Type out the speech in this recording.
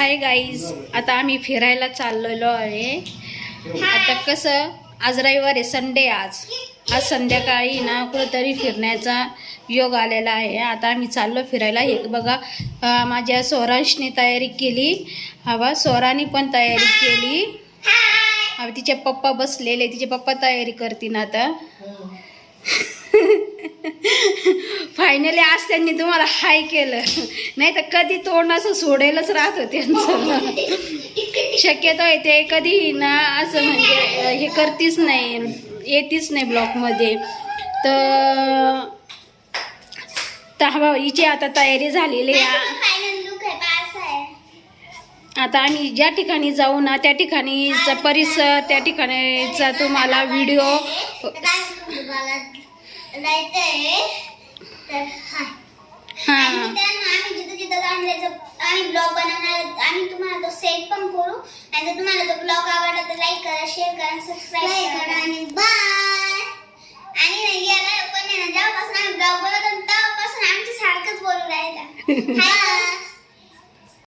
Hi guys आता आम्ही फिरायला चाललेलो आहे. आता कसं आज रविवार आहे संडे आज. आज संध्याकाळी ना कुठंतरी फिरण्याचा योग आलेला आहे. आता आम्ही चाललो फिरायला. हे बघा माझ्या स्वरांशने तयारी केली. हवा स्वराने पण तयारी केली. हा तिचे पप्पा बसलेले तिचे पप्पा तयारी करतील आता. फायनली आज त्यांनी तुम्हाला हाय केलं. नाही तर कधी तोंड असं सोडेलच राहतं त्यांचं. शक्यतो आहे ते कधी ना असं म्हणजे हे करतीच नाही येतीच नाही ब्लॉकमध्ये तर तर हवा हिची आता तयारी झालेली आता आम्ही ज्या ठिकाणी जाऊ ना त्या ठिकाणीचा परिसर त्या ठिकाणीचा तुम्हाला व्हिडिओ तर आणि आम्ही जिथं जिथं जाऊन जायचं आम्ही ब्लॉग बनवणार आम्ही तुम्हाला तो सेट पण करू. आणि जर तुम्हाला तो ब्लॉग आवडला तर लाईक करा शेअर करा सबस्क्राईब करा. आणि बाय आणि नाही याला पण आहे ना जेव्हापासून आम्ही ब्लॉग बनवतो तेव्हापासून सारखंच बोलू राहिला. हाय